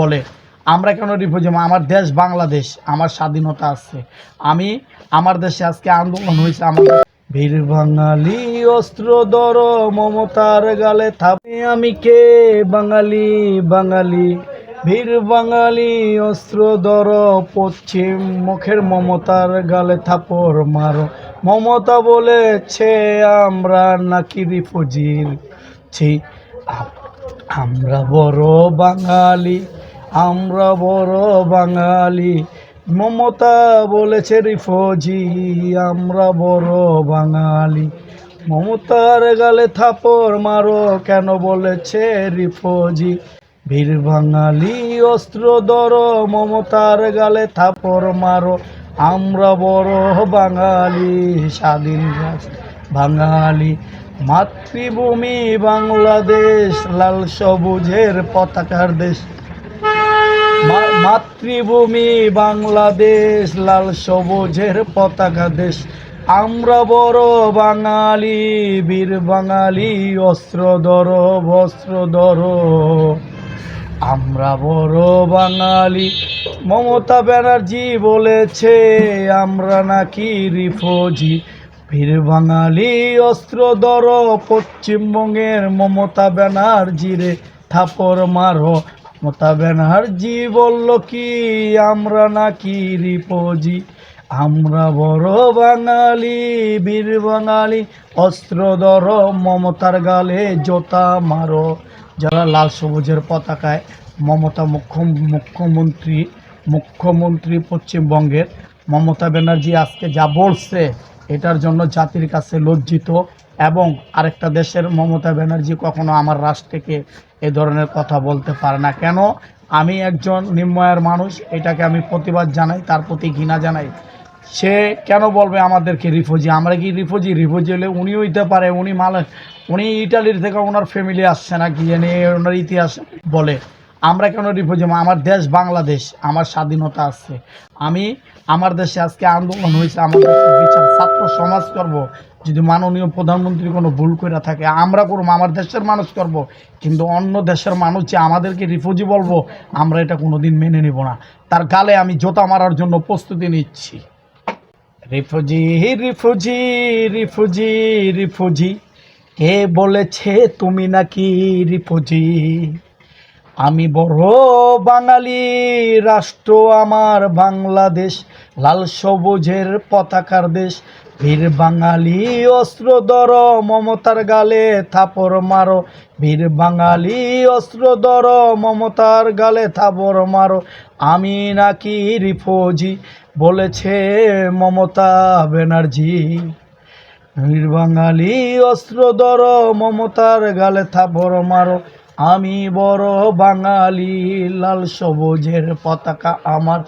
বলে, আমরা কেন রিফিউজি? আমার দেশ বাংলাদেশ, আমার স্বাধীনতা আছে। আমি, আমার দেশে আজকে আন্দোলন হয়েছে, আমার বীর বাঙালি অস্ত্র ধর, মমতার গালে থাপে। আমি কে? বাঙালি বাঙালি। বীর বাঙালি অস্ত্র ধর, পশ্চিম মুখের মমতার গালে থাপর মারো। মমতা বলেছে, আমরা নাকি রিফিউজির? ছি আমরা বড় বাঙালি। আমরা বড় বাঙালি। মমতা বলেছে রিফোজি আমরা বড় বাঙালি। মমতার গালে থাপড় মারো কেন বলেছে রিফোজি বীর বাঙালি, অস্ত্র ধর, মমতার গালে থাপড় মারো। আমরা বড় বাঙালি, স্বাধীন বাঙালি। মাতৃভূমি বাংলাদেশ, লাল সবুজের পতাকার দেশ। মাতৃভূমি বাংলাদেশ, লাল সবুজের পতাকা দেশ। আমরা বড় বাঙালি, বীর বাঙালি, অস্ত্র ধর, বস্ত্র ধর। আমরা বড় বাঙালি, মমতা ব্যানার্জি বলেছে, আমরা নাকি রিফোজি। বীর বাঙালি, অস্ত্র ধর, পশ্চিমবঙ্গের মমতা ব্যানার্জি রে থাপড় মারো। মমতা ব্যানার্জি বলল কি, আমরা নাকি রিপোজি? আমরা বড় বাঙালি, বীর বাঙালি, অস্ত্র ধর, মমতার গালে জোতা মারো। যারা লাল সবুজের পতাকায় মমতা মুখ্য, মুখ্যমন্ত্রী মুখ্যমন্ত্রী পশ্চিমবঙ্গের মমতা ব্যানার্জি আজকে যা বলছে এটার জন্য জাতির কাছে লজ্জিত এবং আরেকটা দেশের মমতা ব্যানার্জি কখনো আমার রাষ্ট্রকে এ ধরনের কথা বলতে পারে না। কেন? আমি একজন নিম্নয়ের মানুষ, এটাকে আমি প্রতিবাদ জানাই, তার প্রতি ঘৃণা জানাই। সে কেন বলবে আমাদেরকে রিফিউজি আমরা কি রিফিউজি রিফিউজি হলে উনি হইতে পারে, উনি মাল উনি ইটালির থেকে ওনার ফ্যামিলি আসছে না কি জানি ওনার ইতিহাস বলে। আমরা কেন রিফিউজি আমার দেশ বাংলাদেশ, আমার স্বাধীনতা আছে। আমি, আমার দেশে আজকে আন্দোলন হয়েছে, আমার বিচার, ছাত্র সমাজ করব। যদি মাননীয় প্রধানমন্ত্রী কোনো ভুল করে থাকে, আমরা করব, আমার দেশের মানুষ করব। কিন্তু অন্য দেশের মানুষ যে আমাদেরকে রিফিউজি বলব, আমরা এটা কোনো দিন মেনে নিব না। তার গালে আমি জোতা মারার জন্য প্রস্তুতি নিচ্ছি। রিফুজি রিফুজি রিফুজি রিফুজি কে বলেছে তুমি নাকি রিফুজি আমি বড় বাঙালি রাষ্ট্র, আমার বাংলাদেশ, লাল সবুজের পতাকার দেশ। বীর বাঙালি অস্ত্র ধর, মমতার গালে থাপর মারো। বীর বাঙালি অস্ত্র ধর, মমতার গালে থাপর মারো। আমি নাকি রিফুজি, বলেছে মমতা ব্যানার্জি। বীর বাঙালি অস্ত্র ধর, মমতার গালে থাপর মারো। আমি বড় বাঙালি লাল সবুজের পতাকা আমার।